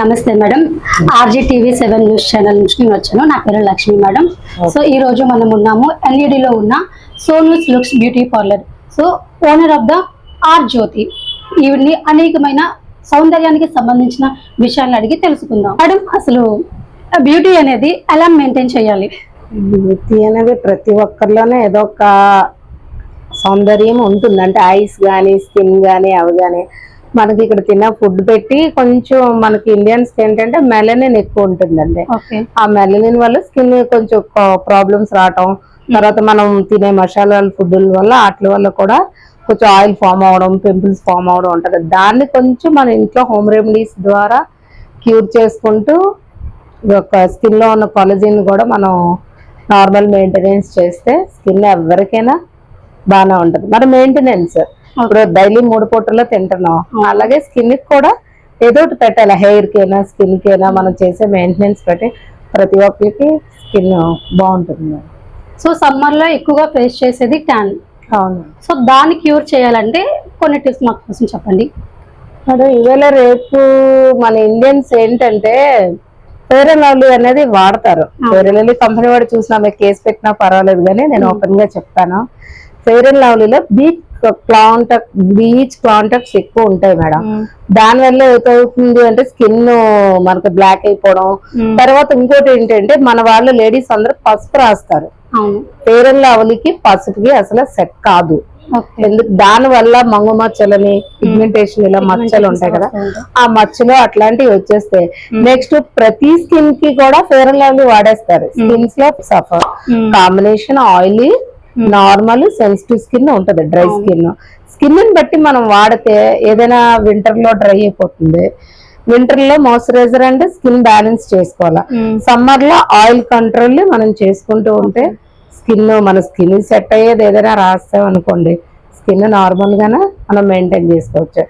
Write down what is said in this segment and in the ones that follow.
నమస్తే madam. RG TV seven news channel నుంచి నేను వచ్చాను. నా పేరు లక్ష్మి మేడం. సో ఈ రోజు మనం ఉన్నాము ఎన్ఈడిలో ఉన్న Sonu's looks beauty parlour. So owner of the R Jyothi. ఈవిడ్ని అనేకమైన సౌందర్యానికి సంబంధించిన విషయాలను అడిగి తెలుసుకుందాం. మేడం అసలు బ్యూటీ అనేది ఎలా మెయింటైన్ చేయాలి? బ్యూటీ అనేది ప్రతి ఒక్కరిలోనే ఏదో ఒక సౌందర్యం ఉంటుంది. అంటే ఐస్ కానీ స్కిన్ కానీ అవి కానీ మనకి ఇక్కడ తిన్న ఫుడ్ పెట్టి కొంచెం మనకి ఇండియన్స్ ఏంటంటే మెలనిన్ ఎక్కువ ఉంటుందండి. ఆ మెలనిన్ వల్ల స్కిన్ కొంచెం ప్రాబ్లమ్స్ రావటం తర్వాత మనం తినే మసాలాల ఫుడ్ వల్ల వాటి వల్ల కూడా కొంచెం ఆయిల్ ఫామ్ అవడం పింపుల్స్ ఫామ్ అవడం ఉంటుంది. దాన్ని కొంచెం మన ఇంట్లో హోమ్ రెమెడీస్ ద్వారా క్యూర్ చేసుకుంటూ ఒక స్కిన్లో ఉన్న కొలజిన్ కూడా మనం నార్మల్ మెయింటెనెన్స్ చేస్తే స్కిన్ ఎవరికైనా బాగానే ఉంటుంది. మన మెయింటెనెన్స్ ఇప్పుడు డైలీ మూడు పూటల్లో తింటున్నాం. అలాగే స్కిన్కి కూడా ఏదో ఒకటి పెట్టాలి. హెయిర్ కైనా స్కిన్ కైనా మనం చేసే మెయింటెనెన్స్ పెట్టి ప్రతి ఒక్కరికి స్కిన్ బాగుంటుంది సో సమ్మర్లో ఎక్కువగా ఫేస్ చేసేది ట్యాన్ అవును. సో దాన్ని క్యూర్ చేయాలంటే కొన్ని టిప్స్ మాకు కోసం చెప్పండి. మేడం ఇవాళ రేపు మన ఇండియన్స్ ఏంటంటే ఫేర్ అండ్ లవ్లీ అనేది వాడతారు. ఫేర్ అండ్ లవ్లీ కంపెనీ వాడు చూసినా మీకు కేసు పెట్టినా పర్వాలేదు కానీ నేను ఓపెన్గా చెప్తాను. ఫేర్ అండ్ లవ్లీలో బీచ్ కాంటాక్ట్ బీచ్ కాంటాక్ట్స్ ఎక్కువ ఉంటాయి మేడం. దాని వల్ల ఏమవుతుంది అంటే స్కిన్ మనకు బ్లాక్ అయిపోవడం. తర్వాత ఇంకోటి ఏంటంటే మన వాళ్ళు లేడీస్ అందరూ పసుపు రాస్తారు. ఫేర్ అండ్ లవ్లీకి పసుపుకి అసలు సెట్ కాదు. ఎందుకు? దాని వల్ల మంగు మచ్చలని పిగ్మెంటేషన్ ఇలా మచ్చలు ఉంటాయి కదా. ఆ మచ్చలు అట్లాంటివి వచ్చేస్తే నెక్స్ట్ ప్రతి స్కిన్కి కూడా ఫేర్ అండ్ లవ్లీ వాడేస్తారు. స్కిన్స్లో suffer. Combination oily normal sensitive skin ఉంటది డ్రై స్కిన్ స్కిన్ని బట్టి మనం వాడితే ఏదైనా వింటర్లో డ్రై అయిపోతుంది. వింటర్లో మాయిశ్చరైజర్ అంటే స్కిన్ బ్యాలెన్స్ చేసుకోవాలా. సమ్మర్లో ఆయిల్ కంట్రోల్ మనం చేసుకుంటూ ఉంటే స్కిన్ మన స్కిన్ సెట్ అయ్యేది ఏదైనా రాస్తాం అనుకోండి స్కిన్ నార్మల్ గానే మనం మెయింటైన్ చేసుకోవచ్చు.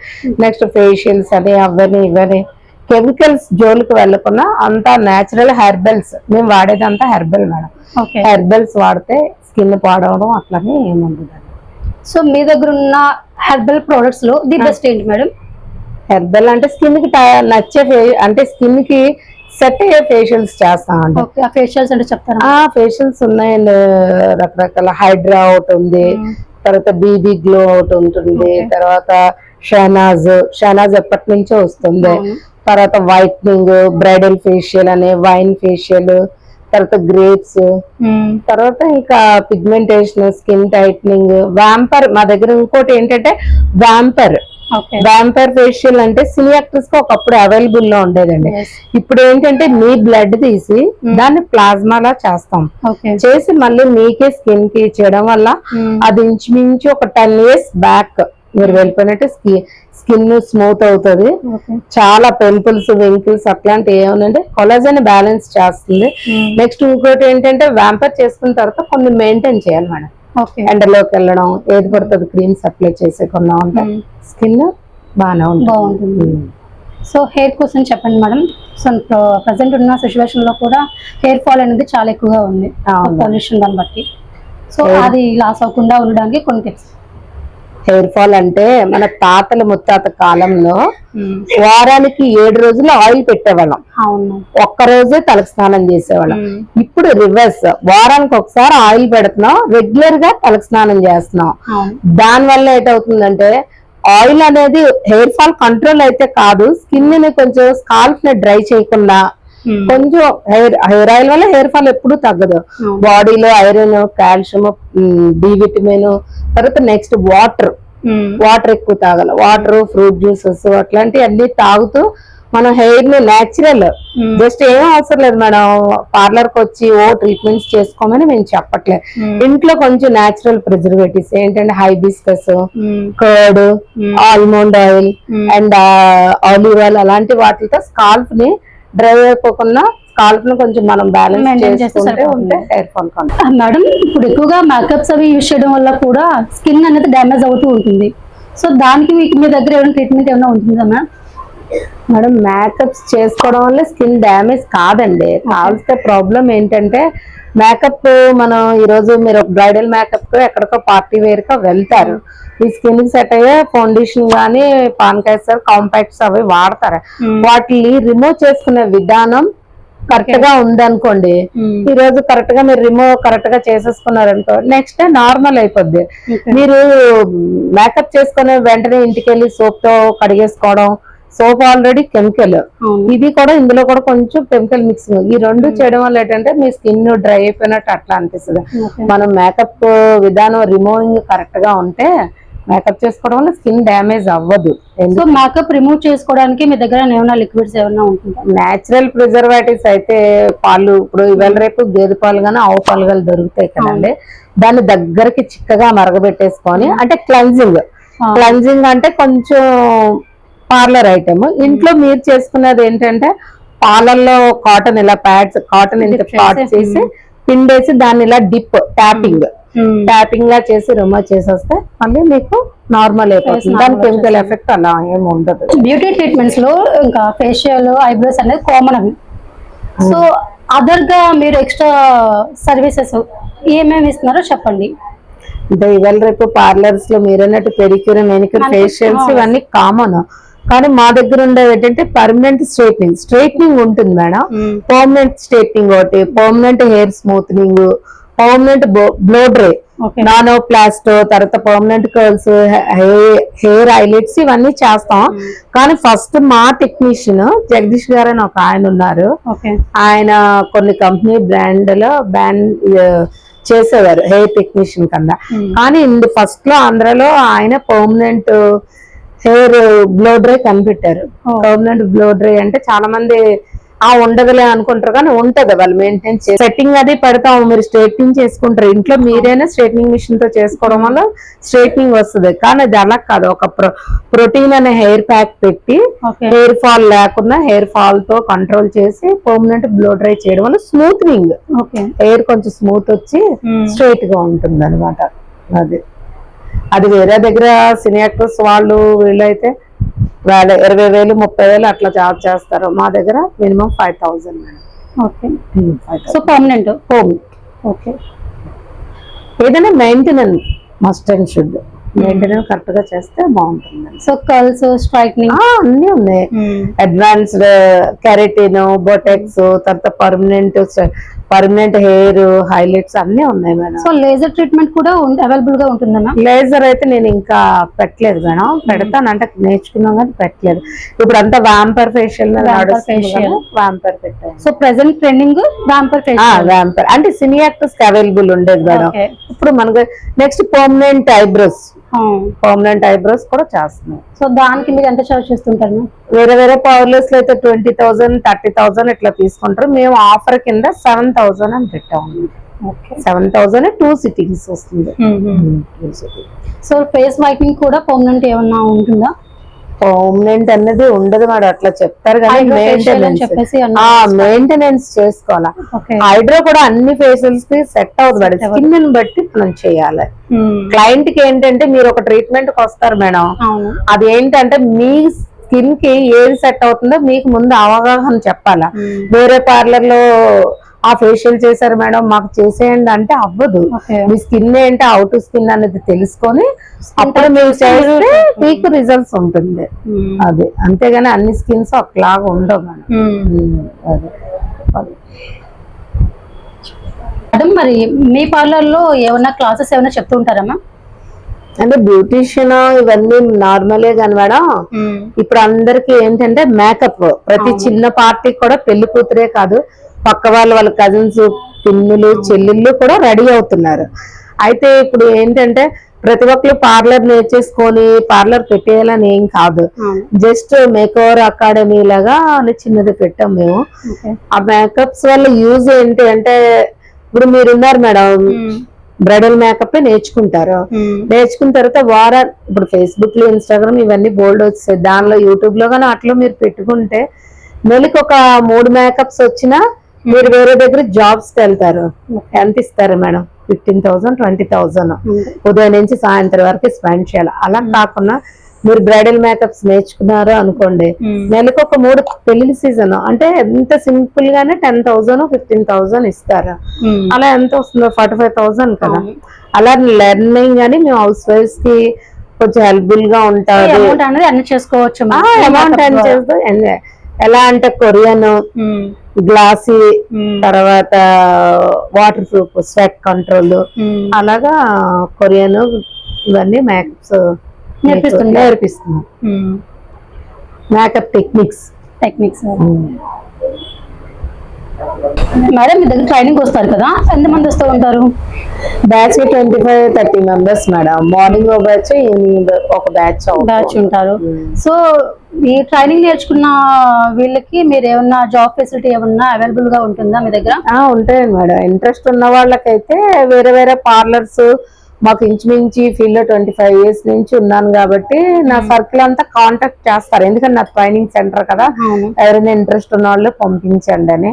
నెక్స్ట్ ఫేషియల్స్ అని అవని ఇవని కెమికల్స్ జోలికి వెళ్ళకుండా అంతా నేచురల్ హెర్బల్స్ మేము వాడేది అంతా హెర్బల్ మేడం హెర్బల్స్ వాడితే స్కిన్ పాడవడం అట్లనే ఏముండదు సో మీ దగ్గర ఉన్న హెర్బల్ ప్రొడక్ట్స్లో ది బెస్ట్ ఏంటి మేడం? హెర్బల్ అంటే స్కిన్కి నచ్చే అంటే స్కిన్కి సెట్ అయ్యే ఫేషియల్స్ చేస్తామండి. ఫేషియల్స్ అంటే చెప్తారా? ఆ ఫేషియల్స్ ఉన్నాయండి. రకరకాల హైడ్రా ఒకటి ఉంది. తర్వాత బీబీ గ్లో ఒకటి ఉంటుంది. తర్వాత షహనాజ్ షహనాజ్ ఎప్పటి నుంచో వస్తుంది. తర్వాత వైట్నింగ్ బ్రైడల్ ఫేషియల్ అనే వైన్ ఫేషియల్ తర్వాత గ్రేప్స్ తర్వాత ఇంకా పిగ్మెంటేషన్ స్కిన్ టైట్నింగ్ వ్యాంపర్ మా దగ్గర ఇంకోటి ఏంటంటే వ్యాంపర్ వ్యాంపర్ ఫేషియల్ అంటే సినీ యాక్టర్స్కి ఒకప్పుడు అవైలబుల్లో ఉండేదండి. ఇప్పుడు ఏంటంటే మీ బ్లడ్ తీసి దాన్ని ప్లాస్మా లా చేస్తాం. చేసి మళ్ళీ మీకే స్కిన్కి చేయడం వల్ల అది ఇంచుమించు ఒక టెన్ ఇయర్స్ బ్యాక్ మీరు వెళ్ళిపోయినట్టు స్కిన్ స్మూత్ అవుతుంది. చాలా పింపుల్స్ వింకిల్స్ అట్లాంటివి ఏమనంటే కొలాజన్ బ్యాలెన్స్ చేస్తుంది. నెక్స్ట్ ఇంకోటి ఏంటంటే వ్యాంపర్ చేసుకున్న తర్వాత కొన్ని మెయింటైన్ చేయాలి మేడం. ఓకే. ఎండలోకి వెళ్ళడం ఏది పడుతుంది క్రీమ్స్ అప్లై చేసేకుండా ఉంటే స్కిన్ బాగానే ఉంటుంది. సో హెయిర్ కోసం చెప్పండి మేడం. సో ప్రజెంట్ ఉన్న సిచ్యువేషన్లో కూడా హెయిర్ ఫాల్ అనేది చాలా ఎక్కువగా ఉంది. పొల్యూషన్ దాన్ని బట్టి. సో అది లాస్ అవ్వకుండా ఉండడానికి కొన్ని టిప్స్. హెయిర్ ఫాల్ అంటే మన తాతల ముత్తాత కాలంలో వారానికి ఏడు రోజులు ఆయిల్ పెట్టేవాళ్ళం. ఒక్క రోజే తలకు స్నానం చేసేవాళ్ళం. ఇప్పుడు రివర్స్. వారానికి ఒకసారి ఆయిల్ పెడుతున్నాం రెగ్యులర్గా తలకు స్నానం చేస్తున్నాం. దాని వల్ల ఏంటవుతుందంటే ఆయిల్ అనేది హెయిర్ ఫాల్ కంట్రోల్ అయితే కాదు స్కిన్ని కొంచెం స్కాల్ఫ్ని డ్రై చేయకుండా. కొంచెం హెయిర్ హెయిర్ ఆయిల్ వల్ల హెయిర్ ఫాల్ ఎప్పుడు తగ్గదు అవును. బాడీలో ఐరన్ కాల్షియం డి విటమిన్ తర్వాత నెక్స్ట్ వాటర్ మ్మ్. వాటర్ ఎక్కువ తాగాలి వాటర్ ఫ్రూట్ జ్యూసెస్ అట్లాంటివి అన్ని తాగుతూ మన హెయిర్ని నేచురల్. జస్ట్ ఏం అవసరం లేదు మేడం పార్లర్కి వచ్చి ఓ ట్రీట్మెంట్స్ చేసుకోమని మేము చెప్పట్లేదు. ఇంట్లో కొంచెం నేచురల్ ప్రిజర్వేటివ్స్ ఏంటంటే hibiscus. Curd. Almond oil. And olive oil అలాంటి వాటితో స్కాల్ఫ్ని డ్రై అయిపోకుండా స్కాల్ఫ్ని కొంచెం మనం బ్యాలెన్స్ చేసుకుంటే. ఉంటే హెయిర్ ఫాల్ ఆ, మేడం ఇప్పుడు ఎక్కువగా మేకప్స్ అవి యూజ్ చేయడం వల్ల కూడా స్కిన్ అనేది డ్యామేజ్ అవుతూ ఉంటుంది. సో దానికి మీకు మీ దగ్గర ఏమైనా ట్రీట్మెంట్ ఏమైనా ఉంటుందా మేడం మేడం మేకప్స్ చేసుకోవడం వల్ల స్కిన్ డ్యామేజ్ కాదండి. కావాల్సిన ప్రాబ్లం ఏంటంటే మేకప్ మనం ఈ రోజు మీరు బ్రైడల్ మేకప్ ఎక్కడికో పార్టీ వేర్గా వెళ్తారు. ఈ స్కిన్కి సెట్ అయ్యే ఫౌండేషన్ గానీ పాన్కాయిసర్ కాంపాక్ట్స్ అవి వాడతారు. వాటిని రిమూవ్ చేసుకునే విధానం కరెక్ట్గా ఉందనుకోండి. ఈ రోజు కరెక్ట్గా మీరు రిమూవ్ కరెక్ట్గా చేసేసుకున్నారనుకో నెక్స్ట్ డే నార్మల్ అయిపోద్ది. మీరు మేకప్ చేసుకునే వెంటనే ఇంటికి వెళ్ళి సోప్తో కడిగేసుకోవడం సోప్ ఆల్రెడీ కెమికల్. ఇది కూడా ఇందులో కూడా కొంచెం కెమికల్ మిక్సింగ్ ఈ రెండు చేయడం వల్ల ఏంటంటే మీ స్కిన్ డ్రై అయిపోయినట్టు అట్లా అనిపిస్తుంది. మనం మేకప్ విధానం రిమూవింగ్ కరెక్ట్గా ఉంటే మేకప్ చేసుకోవడం వల్ల స్కిన్ డ్యామేజ్ అవ్వదు. సో మేకప్ రిమూవ్ చేసుకోవడానికి మీ దగ్గర ఏమైనా లిక్విడ్స్ ఏమైనా ఉంటుందా? నేచురల్ ప్రిజర్వేటివ్స్ అయితే పాలు ఇప్పుడు ఇవాళ రేపు గేదె పాలు కానీ ఆవు పాలు కానీ దొరుకుతాయి కదండి. దాన్ని దగ్గరికి చిక్కగా మరగబెట్టేసుకొని అంటే క్లెన్జింగ్. క్లెన్జింగ్ అంటే కొంచెం పార్లర్ ఐటమ్ ఇంట్లో మీరు చేసుకున్నది ఏంటంటే పాలల్లో కాటన్ ఇలా ప్యాడ్స్ కాటన్ ఇంత పాట్ చేసి, చేసి పిండేసి దాన్ని ఇలా డిప్ ట్యాపింగ్ Hmm. ట్యాపింగ్గా చేసి రిమూవ్ చేసేస్తే మళ్ళీ మీకు నార్మల్ అయిపోతుంది. దాని కెమికల్ ఎఫెక్ట్ అలా ఏమి ఉండదు. బ్యూటీ ట్రీట్మెంట్స్లో ఇంకా ఫేషియల్ ఐబ్రోస్ అనేది కామన్ అవి. సో అదర్గా మీరు ఎక్స్ట్రా సర్వీసెస్ ఏమేమి ఇస్తున్నారో చెప్పండి. అంటే ఇవాళ రేపు పార్లర్స్లో మీరన్నట్టు పెడిక్యూర్ మెనిక్యూర్ మనకి ఫేషియల్స్. ఇవన్నీ కామన్ కానీ మా దగ్గర ఉండేది ఏంటంటే పర్మనెంట్ స్ట్రైట్నింగ్ స్ట్రైట్నింగ్ ఉంటుంది మేడం. పర్మనెంట్ స్ట్రైట్నింగ్ ఒకటి permanent hair smoothening permanent blow dry nanoplast తర్వాత పర్మనెంట్ కర్ల్స్ హెయిర్ హైలైట్స్ ఇవన్నీ చేస్తాం. కానీ ఫస్ట్ మా టెక్నీషియన్ జగదీష్ గారు అని ఒక ఆయన ఉన్నారు. ఆయన కొన్ని కంపెనీ బ్రాండ్లో బ్రాండ్ చేసేవారు హెయిర్ టెక్నీషియన్ Hmm. కానీ ఇందు ఫస్ట్లో ఆంధ్రలో ఆయన పర్మనెంట్ హెయిర్ బ్లో డ్రై కనిపెట్టారు. పర్మనెంట్ బ్లో డ్రై అంటే చాలా మంది ఆ ఉండదులే అనుకుంటారు కానీ ఉంటది వాళ్ళు మెయింటైన్ చేసి. సెట్టింగ్ అది పెడతాం మీరు స్ట్రైట్నింగ్ చేసుకుంటారు. ఇంట్లో మీరైనా స్ట్రైట్నింగ్ మిషన్తో చేసుకోవడం వల్ల స్ట్రైట్నింగ్ వస్తుంది. కానీ అది అలా కాదు. ఒక ప్రోటీన్ అనే హెయిర్ ప్యాక్ పెట్టి హెయిర్ ఫాల్ లేకుండా హెయిర్ ఫాల్తో కంట్రోల్ చేసి పర్మనెంట్ బ్లో డ్రై చేయడం వల్ల స్మూత్నింగ్ ఓకే. హెయిర్ కొంచెం స్మూత్ వచ్చి స్ట్రైట్గా ఉంటుంది అనమాట అది. అది వేరే దగ్గర సినీ యాక్టర్స్ వాళ్ళు వీళ్ళైతే వాళ్ళ ఇరవై వేలు ముప్పై వేలు అట్లా జాబ్ చేస్తారు. మా దగ్గర minimum five thousand okay. Madam so permanent? Home. Okay. ఏదైనా maintenance must and should maintenance కరెక్ట్గా చేస్తే బాగుంటుంది. సో కర్ల్స్ స్ట్రైట్నింగ్ అన్నీ ఉన్నాయి. అడ్వాన్స్డ్ కెరటిన్ బొటెక్స్ తర్వాత పర్మనెంట్ పర్మనెంట్ హెయిర్ హైలైట్స్ అన్నీ ఉన్నాయి మేడం సో లేజర్ ట్రీట్మెంట్ కూడా అవైలబుల్గా ఉంటుందా లేజర్ అయితే నేను ఇంకా పెట్టలేదు మేడం పెడతాను. అంటే నేర్చుకున్నాం కానీ పెట్టలేదు. ఇప్పుడు అంతా వ్యాంపర్ ఫేషియల్. వ్యాంపర్ పెట్టాను. So present trending vampire facial vampire అంటే సినీ యాక్టర్స్ అవైలబుల్ ఉండేది మేడం. ఇప్పుడు మనకు next permanent eyebrows permanent eyebrows కూడా చేస్తున్నాం సో దానికి మీరు ఎంత చార్జ్ చేస్తుంటారు వేరే వేరే పవర్లెస్లో అయితే ట్వంటీ థౌసండ్ థర్టీ థౌసండ్ ఇట్లా తీసుకుంటారు. మేము ఆఫర్ కింద సెవెన్ థౌసండ్ అని పెట్టాము. Okay. Seven thousand two sittings వస్తుంది. సో ఫేస్ వైట్నింగ్ కూడా పర్మనెంట్ ఏమన్నా ఉంటుందా? పర్మనెంట్ అనేది ఉండదు మేడం అట్లా చెప్తారు కానీ మెయింటెనెన్స్. మెయింటెనెన్స్ చేసుకోవాలా. హైడ్రో కూడా అన్ని ఫేషియల్స్కి సెట్ అవుతుంది మేడం. స్కిన్ బట్టి మనం చేయాలి. క్లయింట్కి ఏంటంటే మీరు ఒక ట్రీట్మెంట్కి వస్తారు మేడం. అది ఏంటంటే మీ స్కిన్కి ఏది సెట్ అవుతుందో మీకు ముందు అవగాహన చెప్పాలా. వేరే పార్లర్లో ఆ ఫేషియల్ చేశారు మేడం మాకు చేసేయండి అంటే అవ్వదు. మీ స్కిన్ ఏంటి అవుట్ స్కిన్ అనేది తెలుసుకొని అప్పుడు మీరు చేస్తే మీకు రిజల్ట్స్ ఉంటుంది. అది. అంతేగాని అన్ని స్కిన్స్ ఒకలాగా ఉండవు మేడం. ఉమ్, అదే. అది. మేడం మరి మీ పార్లర్లో ఏమన్నా క్లాసెస్ ఏమైనా చెప్తూ ఉంటారా మ్యామ్? అంటే బ్యూటిషియన్ ఇవన్నీ నార్మలే కానీ మేడం. ఇప్పుడు అందరికి ఏంటంటే మేకప్ ప్రతి చిన్న పార్టీకి కూడా పెళ్ళి కూతురే కాదు. పక్క వాళ్ళ వాళ్ళ కజిన్స్ పిన్నులు చెల్లెళ్ళు కూడా రెడీ అవుతున్నారు. అయితే ఇప్పుడు ఏంటంటే ప్రతి ఒక్కరు పార్లర్ నేర్చేసుకొని పార్లర్ పెట్టేయాలని ఏం కాదు. జస్ట్ మేకవర్ అకాడమీ లాగా అని చిన్నది పెట్టాం మేము. ఆ మేకప్స్ వల్ల యూజ్ ఏంటి అంటే ఇప్పుడు మీరు ఉన్నారు మేడం బ్రైడల్ మేకప్ నేర్చుకుంటారు. నేర్చుకున్న తర్వాత వారా ఇప్పుడు ఫేస్బుక్లో ఇన్స్టాగ్రామ్ ఇవన్నీ బోల్డ్ వచ్చాయి దానిలో యూట్యూబ్లో కానీ అట్లా మీరు పెట్టుకుంటే నెలకి ఒక మూడు మేకప్స్ వచ్చినా మీరు వేరే దగ్గర జాబ్స్కి వెళ్తారు. ఎంత ఇస్తారు madam? Fifteen thousand twenty thousand ఉదయం నుంచి సాయంత్రం వరకు స్పెండ్ చేయాలి. అలా కాకుండా మీరు బ్రైడల్ మేకప్స్ నేర్చుకున్నారు అనుకోండి. నెలకు ఒక మూడు పెళ్ళి సీజన్ అంటే ఎంత సింపుల్ గానే టెన్ థౌసండ్ ఫిఫ్టీన్ థౌసండ్ ఇస్తారు. అలా ఎంత వస్తుందో? ఫార్టీ ఫైవ్ థౌసండ్ కదా అలా లెర్నింగ్ అని మేము హౌస్ వైఫ్స్కి కొంచెం హెల్ప్ఫుల్గా ఉంటారు. అమౌంట్ అనేది చేసుకోవచ్చు. అమౌంట్ ఎలా అంటే కొరియన్ గ్లాసీ తర్వాత వాటర్ ప్రూఫ్ స్వెట్ కంట్రోల్. అలాగా కొరియన్ ఇవన్నీ మేకప్స్ నేర్పిస్తున్నారు. నేర్పిస్తున్నాం. మేకప్ టెక్నిక్స్ టెక్నిక్స్ మేడం మీ దగ్గర ట్రైనింగ్ వస్తారు కదా? ఎంతమంది వస్తూ ఉంటారు? Batch twenty five thirty members madam morning ఒక బ్యాచ్ ఈవినింగ్ ఒక బ్యాచ్ బ్యాచ్ ఉంటారు. సో ఈ ట్రైనింగ్ నేర్చుకున్న వీళ్ళకి మీరు ఏమన్నా జాబ్ ఫెసిలిటీ ఏమన్నా అవైలబుల్గా ఉంటుందా మీ దగ్గర? ఉంటాయండి మేడం. ఇంట్రెస్ట్ ఉన్న వాళ్ళకైతే వేరే వేరే పార్లర్స్ మాకు ఇంచుమించి ఫీల్డ్లో ట్వంటీ ఫైవ్ ఇయర్స్ నుంచి ఉన్నాను కాబట్టి నా సర్కిల్ అంతా కాంటాక్ట్ చేస్తారు. ఎందుకంటే నా ట్రైనింగ్ సెంటర్ కదా. ఎవరైనా ఇంట్రెస్ట్ ఉన్న వాళ్ళు పంపించండి అని.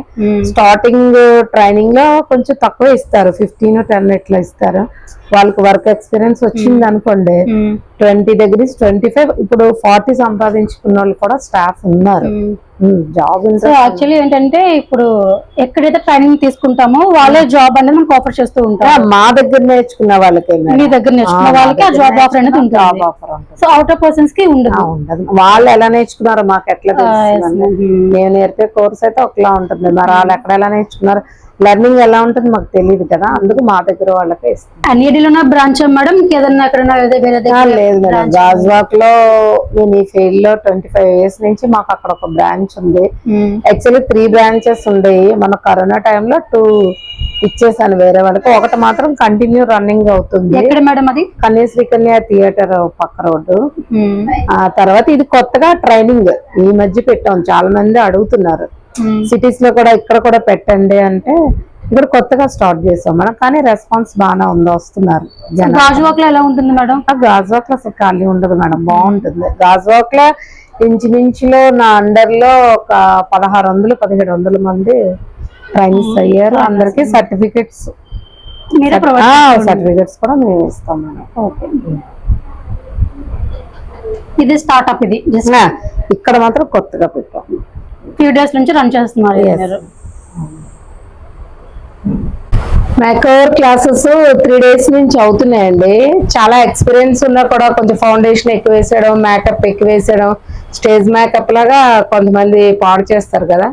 స్టార్టింగ్ ట్రైనింగ్లో కొంచెం తక్కువ ఇస్తారు. ఫిఫ్టీన్ టెన్ ఇట్లా ఇస్తారు. వాళ్ళకి వర్క్ ఎక్స్పీరియన్స్ వచ్చింది అనుకోండి ట్వంటీ డిగ్రీస్ ట్వంటీ ఫైవ్ ఇప్పుడు ఫార్టీ సంపాదించుకున్న వాళ్ళు కూడా స్టాఫ్ ఉన్నారు. జాబ్ సో యాక్చువల్లీ ఏంటంటే ఇప్పుడు ఎక్కడైతే ట్రైనింగ్ తీసుకుంటామో వాళ్ళే జాబ్ అనేది మనకు ఆఫర్ చేస్తూ ఉంటారు. మా దగ్గర నేర్చుకున్న వాళ్ళకి మీ దగ్గర నేర్చుకున్న వాళ్ళకి ఆ జాబ్ ఆఫర్ అనేది జాబ్ ఉంటుంది. సో అవుట్ ఆఫ్ పర్సన్స్కి ఉండదు. ఉండదు. వాళ్ళు ఎలా నేర్చుకున్నారో మాకు ఎట్లా. నేను నేర్పే కోర్స్ అయితే ఒకలా ఉంటుంది. మరి వాళ్ళు ఎక్కడ ఎలా నేర్చుకున్నారు లెర్నింగ్ ఎలా ఉంటుంది మాకు తెలియదు కదా అందుకు మా దగ్గర వాళ్ళకే ఇస్తాం అన్నిటిలోనే బ్రాంచ్ మేడం ఇంకేదన్నా లేదు మేడం. గాజువాక్లో నేను ఈ ఫీల్డ్లో ట్వంటీ ఫైవ్ ఇయర్స్ నుంచి మాకు అక్కడ ఒక బ్రాంచ్ ఉంది. యాక్చువల్లీ త్రీ బ్రాంచెస్ ఉండేవి మన కరోనా టైంలో టూ ఇచ్చేసాను వేరే వాళ్ళకి. ఒకటి మాత్రం కంటిన్యూ రన్నింగ్ అవుతుంది. ఎక్కడ మేడం అది? కన్యాశ్రీ కన్యా థియేటర్ పక్క రోడ్డు. ఆ తర్వాత ఇది కొత్తగా ట్రైనింగ్ ఈ మధ్య పెట్టాం. చాలా మంది అడుగుతున్నారు. సిటీస్లో కూడా ఇక్కడ కూడా పెట్టండి అంటే ఇక్కడ కొత్తగా స్టార్ట్ చేసాం మనం కానీ రెస్పాన్స్ బాగానే ఉంది వస్తున్నారు గాజువాక్లో ఎలా ఉంటుంది మేడం? ఆ గాజువాక్లో అసలు ఖాళీ ఉండదు మేడం బాగుంటుంది. గాజువాక్లో ఇంచుమించులో నా అండర్లో ఒక పదహారు వందలు పదిహేడు వందల మంది ట్రైనింగ్స్ అయ్యారు. అందరికి సర్టిఫికెట్స్ సర్టిఫికెట్స్ కూడా మేము ఇస్తాం మేడం. ఓకే. ఇది స్టార్ట్అప్ ఇది ఇక్కడ మాత్రం కొత్తగా పెట్టాం. ఫ్యూ డేస్ నుంచి రన్ చేస్తున్నారు మేకవర్ క్లాసెస్ త్రీ డేస్ నుంచి అవుతున్నాయండి. చాలా ఎక్స్పీరియన్స్ ఉన్నా కూడా కొంచెం ఫౌండేషన్ ఎక్కువ వేసేయడం మేకప్ ఎక్కువ వేసేయడం స్టేజ్ మేకప్ లాగా కొంతమంది పాడు చేస్తారు కదా.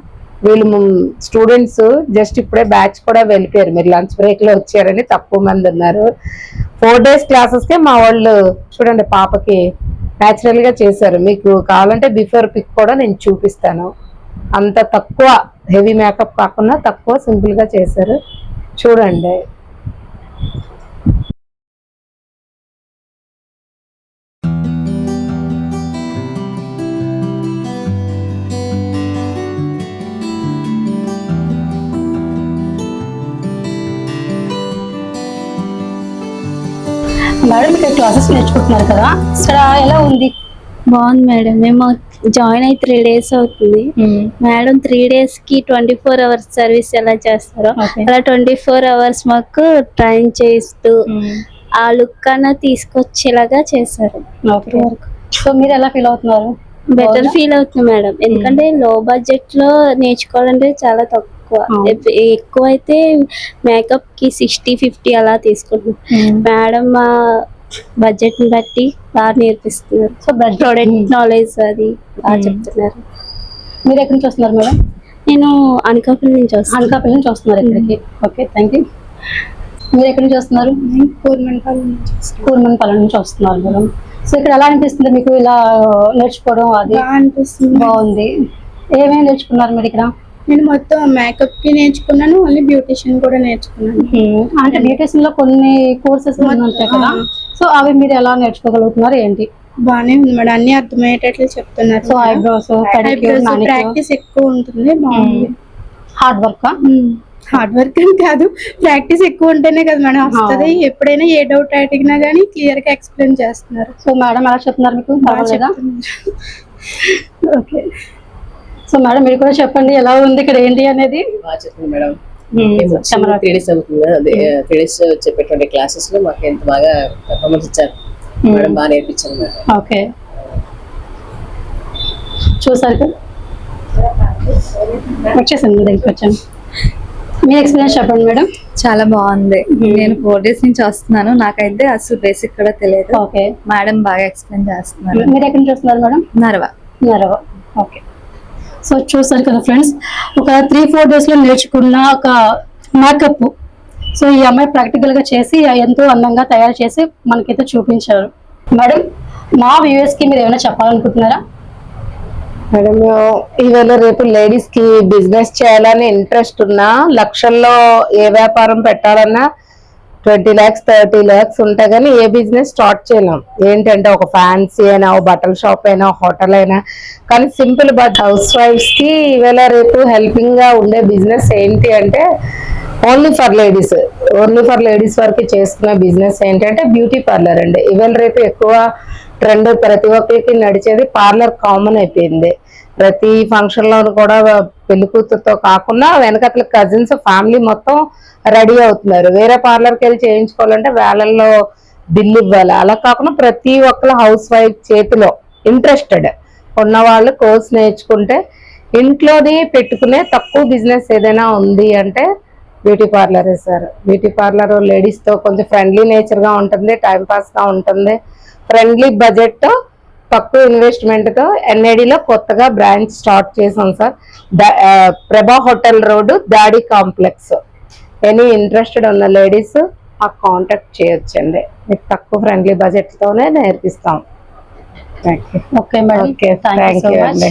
వీళ్ళు స్టూడెంట్స్ జస్ట్ ఇప్పుడే బ్యాచ్ కూడా వెళ్ళిపోయారు. మీరు లంచ్ బ్రేక్లో వచ్చారని తక్కువ మంది ఉన్నారు. ఫోర్ డేస్ క్లాసెస్ కే మా వాళ్ళు చూడండి పాపకి న్యాచురల్గా చేశారు. మీకు కావాలంటే బిఫోర్ పిక్ కూడా నేను చూపిస్తాను. అంత తక్కువ హెవీ మేకప్ కాకుండా తక్కువ సింపుల్గా చేశారు. చూడండి. మేడం ఇక్కడ క్లాసెస్ నేర్చుకుంటున్నారు కదా. ఇక్కడ ఎలా ఉంది? బాగుంది మేడం. మేము జాయిన్ అయి త్రీ డేస్ అవుతుంది. మేడం త్రీ డేస్కి ట్వంటీ ఫోర్ అవర్స్ సర్వీస్ ఎలా చేస్తారో. అలా ట్వంటీ ఫోర్ అవర్స్ మాకు ట్రైన్ చేస్తూ ఆ లుక్ అన్న తీసుకొచ్చేలాగా చేశారు. సో మీరు ఎలా ఫీల్ అవుతున్నారు? బెటర్ ఫీల్ అవుతుంది మేడం. ఎందుకంటే లో బడ్జెట్లో నేర్చుకోవాలంటే చాలా తక్కువ. ఎక్కువ అయితే మేకప్కి సిక్స్టీ ఫిఫ్టీ అలా తీసుకుంటున్నాం. మేడం మా బడ్జెట్ని బట్టి బాగా నేర్పిస్తున్నారు. సో ప్రొడక్ట్ నాలెడ్జ్ అది బాగా Hmm. చెప్తున్నారు. మీరు ఎక్కడి నుంచి వస్తున్నారు మేడం? నేను అనకాపల్లి నుంచి వస్తాను అనకాపల్లి నుంచి వస్తున్నారు ఇక్కడికి. ఓకే థ్యాంక్ యూ మీరు ఎక్కడి నుంచి వస్తున్నారు? కూర్మన్పల్లి నుంచి వస్తున్నారు మేడం. సో ఇక్కడ ఎలా అనిపిస్తుంది మీకు ఇలా నేర్చుకోవడం అది? అనిపిస్తుంది. బాగుంది. ఏమేమి నేర్చుకున్నారు మీరు ఇక్కడ? నేను మొత్తం మేకప్కి నేర్చుకున్నాను మళ్ళీ బ్యూటిషియన్ కూడా నేర్చుకున్నాను. అంటే బ్యూటిషియన్లో కొన్ని కోర్సెస్ ఉంటాయి కదా? సో అవి మీరు ఎలా నేర్చుకోగలుగుతున్నారు ఏంటి? బాగానే ఉంది మేడం. అన్ని అర్థమయ్యేటట్లు చెప్తున్నారు. సో ఐబ్రోస్ ప్రాక్టీస్ ఎక్కువ ఉంటుంది. బాగుంది. హార్డ్ వర్క్ హార్డ్ వర్క్ అని కాదు. ప్రాక్టీస్ ఎక్కువ ఉంటేనే కదా మేడం వస్తుంది. ఎప్పుడైనా ఏ డౌట్ అడిగినా గానీ క్లియర్గా ఎక్స్ప్లెయిన్ చేస్తున్నారు. సో మేడం ఎలా చెప్తున్నారు మీకు? ఓకే. సో మేడం మీరు కూడా చెప్పండి ఎలా ఉంది ఇక్కడ ఏంటి అనేది? బాగా చెప్తుంది మేడం. త్రీ డేస్ అవుతుంది. అదే త్రీ డేస్ చెప్పేటువంటి క్లాసెస్లో మాకు ఎంత బాగా పర్ఫార్మెన్స్ ఇచ్చారు. మేడం బాగా నేర్పించారు మేడం ఓకే చూసారు కదా వచ్చేసింది దగ్గరికి వచ్చాను. మీ ఎక్స్పీరియన్స్ చెప్పండి మేడం. చాలా బాగుంది. నేను ఫోర్ డేస్ నుంచి వస్తున్నాను. నాకైతే అసలు బేసిక్ కూడా తెలియదు. ఓకే. మేడం బాగా ఎక్స్ప్లెయిన్ చేస్తున్నారు. మీరు ఎక్కడి నుంచి వస్తున్నారు madam? Narva. Narava. Okay. So చూసారు కదా ఫ్రెండ్స్ ఒక త్రీ ఫోర్ డేస్లో నేర్చుకున్న ఒక మేకప్ సో ఈ అమ్మాయి ప్రాక్టికల్గా చేసి ఎంతో అందంగా తయారు చేసి మనకైతే చూపించారు. మేడం మా వ్యూవర్స్కి మీరు ఏమైనా చెప్పాలనుకుంటున్నారా? మేడం ఈవేళ రేపు లేడీస్కి బిజినెస్ చేయాలని ఇంట్రెస్ట్ ఉన్నా లక్షల్లో ఏ వ్యాపారం పెట్టాలన్నా ట్వంటీ ల్యాక్స్ థర్టీ ల్యాక్స్ ఉంటాయి కానీ ఏ బిజినెస్ స్టార్ట్ చేయలేం. ఏంటంటే ఒక ఫ్యాన్సీ అయినా ఒక బట్టల షాప్ అయినా హోటల్ అయినా. కానీ సింపుల్ బట్ హౌస్ వైఫ్స్కి ఈవేళ రేపు హెల్పింగ్గా ఉండే బిజినెస్ ఏంటి అంటే only for ladies. Only for ladies వరకు చేసుకునే బిజినెస్ ఏంటంటే బ్యూటీ పార్లర్ అండి. ఈవేళ రేపు ఎక్కువ ట్రెండ్ ప్రతి ఒక్కరికి నడిచేది పార్లర్ కామన్ అయిపోయింది. ప్రతి ఫంక్షన్ లోను కూడా పెళ్ళి కూతురుతో కాకుండా వెనకట్ల కజిన్స్ ఫ్యామిలీ మొత్తం రెడీ అవుతున్నారు. వేరే పార్లర్కి వెళ్ళి చేయించుకోవాలంటే వేలల్లో బిల్లు ఇవ్వాలి. అలా కాకుండా ప్రతి ఒక్కరు హౌస్ వైఫ్ చేతిలో ఇంట్రెస్టెడ్ ఉన్న వాళ్ళు కోర్స్ నేర్చుకుంటే ఇంట్లోనే పెట్టుకునే తక్కువ బిజినెస్ ఏదైనా ఉంది అంటే బ్యూటీ పార్లరే సార్. బ్యూటీ పార్లర్ లేడీస్తో కొంచెం ఫ్రెండ్లీ నేచర్గా ఉంటుంది టైంపాస్గా ఉంటుంది. ఫ్రెండ్లీ బడ్జెట్తో తక్కువ ఇన్వెస్ట్మెంట్తో NAD లో కొత్తగా బ్రాంచ్ స్టార్ట్ చేసాం సార్. ఆ, ప్రభా హోటల్ రోడ్ దాడి కాంప్లెక్స్. ఎనీ ఇంట్రెస్టెడ్ ఉన్న లేడీస్ మాకు కాంటాక్ట్ చేయొచ్చండి. మీకు తక్కువ ఫ్రెండ్లీ బడ్జెట్ తోనే నేర్పిస్తాం okay madam okay thank you అండి.